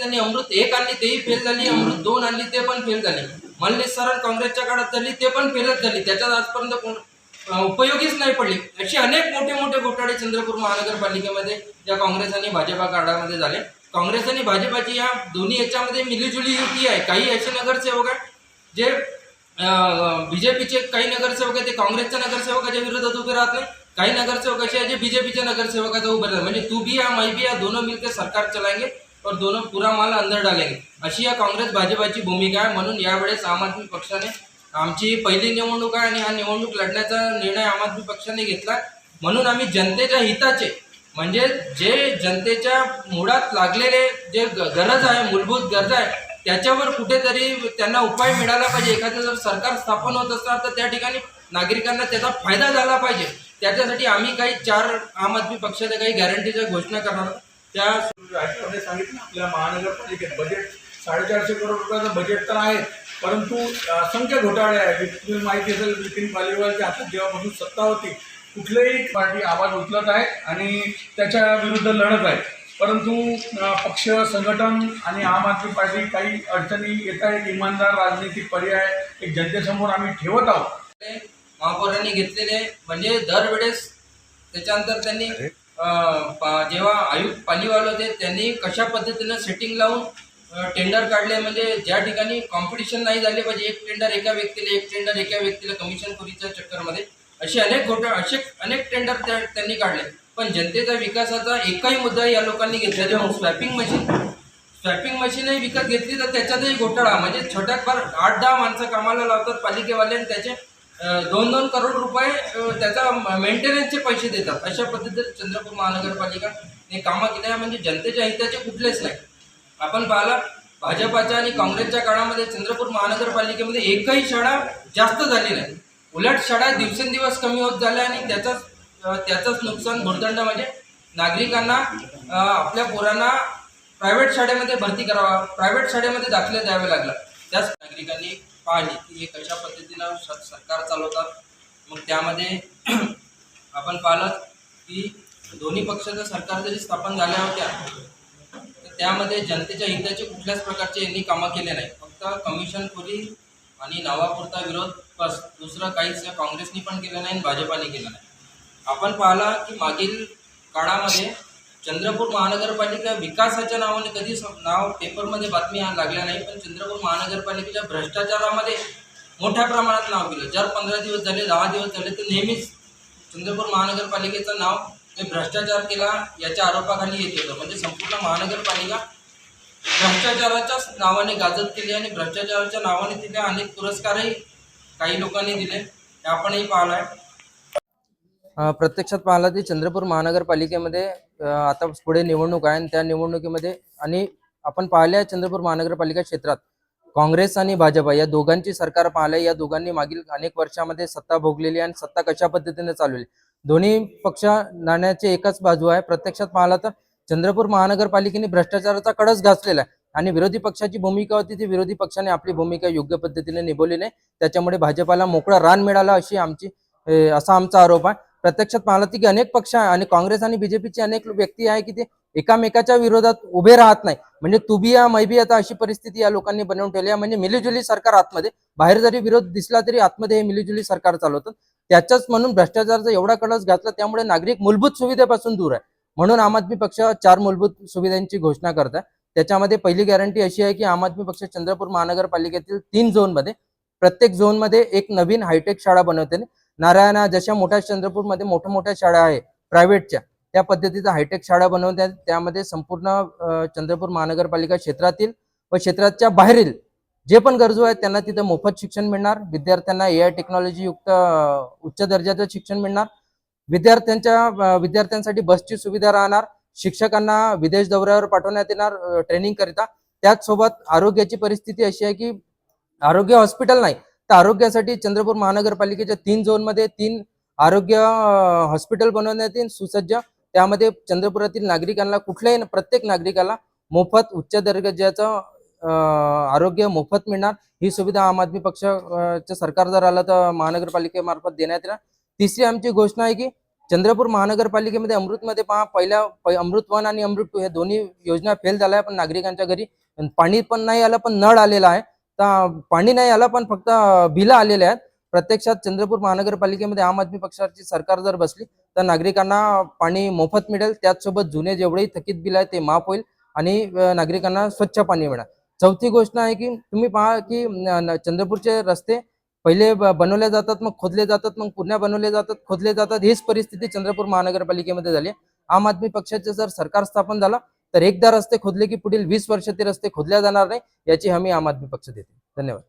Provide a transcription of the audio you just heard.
त्यांनी अमृत एक आणली तेही फेल झाली. अमृत दोन आणली ते पण फेल झाली. मल्लेश सरण काँग्रेसच्या काळात झाली ते पण फेलच झाली. त्याच्यात आजपर्यंत कोण उपयोगीच नाही पडली. असे अनेक मोठे मोठे घोटाळे चंद्रपूर महानगरपालिकेमध्ये या काँग्रेस आणि भाजपा काळामध्ये झाले. काँग्रेस आणि भाजपाची या दोन्ही याच्यामध्ये मिलीजुली युती आहे. काही असे नगरसेवक आहे जे बीजेपीचे काही नगरसेवक आहे ते काँग्रेसच्या नगरसेवकाच्या विरोधात उभे राहत नाही. काही नगरसेवक असे आहे जे बीजेपीच्या नगरसेवकाचा उभे राहतात. म्हणजे तू बी या मैं बी या दोनों मिलकर सरकार चलाएंगे और दोनों पूरा माल अंदर डालेंगे। अशी या काँग्रेस भाजपाची भूमिका आहे म्हणून यावेळेस आम आदमी पक्षाने आमची पहिली निवडणूक आहे आणि हा निवडणूक लढण्याचा निर्णय आम आदमी पक्षाने घेतला म्हणून आम्ही जनतेच्या हिताचे म्हणजे जे जनतेच्या मुळात लागलेले जे गरज आहे मूलभूत गरज आहे त्याच्यावर कुठेतरी त्यांना उपाय मिळाला पाहिजे. एखादं जर सरकार स्थापन होत असणार तर त्या ठिकाणी नागरिकांना त्याचा फायदा झाला पाहिजे. त्याच्यासाठी आम्ही काही चार आम आदमी पक्षाच्या काही गॅरंटीच्या घोषणा करणार आहोत. त्या राष्ट्रपती सांगितलं आपल्या महानगरपालिकेत बजेट साडेचारशे करोड रुपयाचं बजेट तर आहे परंतु असंख्य घोटाळे आहे तुम्ही माहिती असेल नितीन पालिवालच्या हातात जेव्हापासून सत्ता होती कुठलेही पार्टी आवाज उचलत आहे आणि त्याच्या विरुद्ध लढत आहे. परंतु पक्ष संघटन आणि आम आदमी पार्टी काही अडचणी येत आहेत. इमानदार राजनीतिक पर्याय एक जनतेसमोर आम्ही ठेवत आहोत. महापौरांनी घेतलेले म्हणजे दरवेळेस त्याच्यानंतर त्यांनी जेव्हा आयुक्त पालिवाल होते त्यांनी कशा पद्धतीनं सेटिंग लावून टेंडर काढले? म्हणजे ज्या ठिकाणी कॉम्पिटिशन नाही झाले पाहिजे एक टेंडर एका व्यक्तीला एक टेंडर एका व्यक्तीला कमिशन खोरीच्या चक्करमध्ये असे अनेक घोटाळे असे अनेक टेंडर त्यांनी काढले. पण जनतेचा विकासाचा एकही मुद्दा या लोकांनी घेतला जेव्हा स्वॅपिंग मशीन स्वॅपिंग मशीनही विकत घेतली तर त्याच्यातही घोटाळा. म्हणजे छोट्यात फार आठ दहा माणसं कामाला लावतात पालिकेवाले आणि त्याचे दोन दोन करोड रुपये त्याचा मेंटेनन्सचे पैसे देतात. अशा पद्धतीने चंद्रपूर महानगरपालिका हे कामं केल्या म्हणजे जनतेच्या हिताचे कुठलेच नाही. आपण पाहिला भाजपाच्या आणि काँग्रेसच्या काळामध्ये चंद्रपूर महानगरपालिकेमध्ये एकही शाळा जास्त झाली नाही. उलट शाळा दिवसेंदिवस कमी होत झाल्या आणि त्याचाच त्याचंच नुकसान भुर्दंड म्हणजे नागरिकांना आपल्या पोरांना प्रायव्हेट शाळेमध्ये भरती करावा प्रायव्हेट शाळेमध्ये दाखले द्यावे लागला. त्याच नागरिकांनी पाहिली की हे कशा पद्धतीनं स- सरकार चालवतात. मग त्यामध्ये आपण पाहिलं की दोन्ही पक्षाचं सरकार जरी स्थापन झाल्या होत्या तर त्यामध्ये जनतेच्या हिताचे कुठल्याच प्रकारचे यांनी कामं केले नाही फक्त कमिशन खोरी आणि नावापुरता विरोध बस. दुसरं काहीच काँग्रेसनी पण केलं नाही आणि भाजपाने केलं नाही. आपण पाहिला की मागील काळामध्ये चंद्रपूर महानगरपालिका विकासाच्या नावाने कधी नाव पेपरमध्ये बातमी लागल्या नाही पण चंद्रपूर महानगरपालिकेच्या भ्रष्टाचारामध्ये मोठ्या प्रमाणात नाव गेलं. जर पंधरा दिवस झाले दहा दिवस झाले तर नेहमीच चंद्रपूर महानगरपालिकेचं नाव हे भ्रष्टाचार केला याच्या आरोपाखाली येत होतं. म्हणजे संपूर्ण महानगरपालिका भ्रष्टाचाराच्याच नावाने गाजत केली आणि भ्रष्टाचाराच्या नावाने तिथे अनेक पुरस्कारही काही लोकांनी दिले. हे आपणही पाहिलं आहे. प्रत्यक्षात पाहिला ते चंद्रपूर महानगरपालिकेमध्ये आता पुढे निवडणूक आहे आणि त्या निवडणुकीमध्ये आणि आपण पाहिल्या चंद्रपूर महानगरपालिका क्षेत्रात काँग्रेस आणि भाजपा या दोघांची सरकार पाहिलंय. या दोघांनी मागील अनेक वर्षामध्ये सत्ता भोगलेली आणि सत्ता कशा पद्धतीने चालवली? दोन्ही पक्ष नाण्याची एकच बाजू आहे. प्रत्यक्षात पाहिला तर चंद्रपूर महानगरपालिकेने भ्रष्टाचाराचा कडच घासलेला आहे आणि विरोधी पक्षाची भूमिका होती ती विरोधी पक्षाने आपली भूमिका योग्य पद्धतीने निभवली नाही. त्याच्यामुळे भाजपाला मोकळा रान मिळाला अशी आमची असा आमचा आरोप आहे. प्रत्यक्षात पाहिलं की अनेक पक्ष आहे आणि काँग्रेस आणि बीजेपीचे अनेक व्यक्ती आहे की ते एकामेकाच्या विरोधात उभे राहत नाही. म्हणजे तू या मै बी आता अशी परिस्थिती या लोकांनी बनवून ठेवली आहे. म्हणजे मिलीजुली सरकार आतमध्ये बाहेर जरी विरोध दिसला तरी आतमध्ये हे मिलीजुली सरकार चालवतं. त्याच्याच म्हणून भ्रष्टाचाराचा एवढा कळस घातला त्यामुळे नागरिक मूलभूत सुविधेपासून दूर आहे. म्हणून आम आदमी पक्ष चार मूलभूत सुविधांची घोषणा करत आहे त्याच्यामध्ये पहिली गॅरंटी अशी आहे की आम आदमी पक्ष चंद्रपूर महानगरपालिकेतील तीन झोनमध्ये प्रत्येक झोनमध्ये एक नवीन हायटेक शाळा बनवते. नारायणा जशा मोठ्या चंद्रपूरमध्ये मोठ्या मोठ्या शाळा आहे प्रायव्हेटच्या त्या पद्धतीचा हायटेक शाळा बनवतात त्यामध्ये संपूर्ण चंद्रपूर महानगरपालिका क्षेत्रातील व क्षेत्राच्या बाहेरील जे पण गरजू आहेत त्यांना तिथं मोफत शिक्षण मिळणार. विद्यार्थ्यांना ए आय टेक्नॉलॉजी युक्त उच्च दर्जाचं शिक्षण मिळणार. विद्यार्थ्यांच्या विद्यार्थ्यांसाठी बसची सुविधा राहणार. शिक्षकांना विदेश दौऱ्यावर पाठवण्यात येणार ट्रेनिंग करिता. त्याचसोबत आरोग्याची परिस्थिती अशी आहे की आरोग्य हॉस्पिटल नाही तर आरोग्यासाठी चंद्रपूर महानगरपालिकेच्या तीन झोनमध्ये तीन आरोग्य हॉस्पिटल बनवण्यात येईल सुसज्ज. त्यामध्ये चंद्रपुरातील नागरिकांना कुठल्याही प्रत्येक नागरिकाला मोफत उच्च दर्जाचं आरोग्य मोफत मिळणार. ही सुविधा आम आदमी पक्ष सरकार जर आलं तर महानगरपालिकेमार्फत देण्यात येणार. तिसरी आमची घोषणा आहे की चंद्रपूर महानगरपालिकेमध्ये अमृतमध्ये पहा पहिल्या अमृत वन आणि अमृत टू हे दोन्ही योजना फेल झाल्या पण नागरिकांच्या घरी पाणी पण नाही आलं पण नळ आलेला आहे. तर पाणी नाही आलं पण फक्त बिलं आलेले आहेत. प्रत्यक्षात चंद्रपूर महानगरपालिकेमध्ये आम आदमी पक्षाची सरकार जर बसली तर नागरिकांना पाणी मोफत मिळेल. त्याचसोबत जुने जेवढेही थकीत बिल आहे ते माफ होईल आणि नागरिकांना स्वच्छ पाणी मिळेल. चौथी गोष्ट आहे की तुम्ही पहा की चंद्रपूरचे रस्ते पहिले बनवले जातात मग खोदले जातात मग पुन्हा बनवले जातात खोदले जातात. हीच परिस्थिती चंद्रपूर महानगरपालिकेमध्ये झाली आम आदमी पक्षाचे जर सरकार स्थापन झालं तर एकदा रस्ते खोदले की पुढील वीस वर्ष ते रस्ते खोदल्या जाणार नाही याची हमी आम आदमी पक्ष देते. धन्यवाद.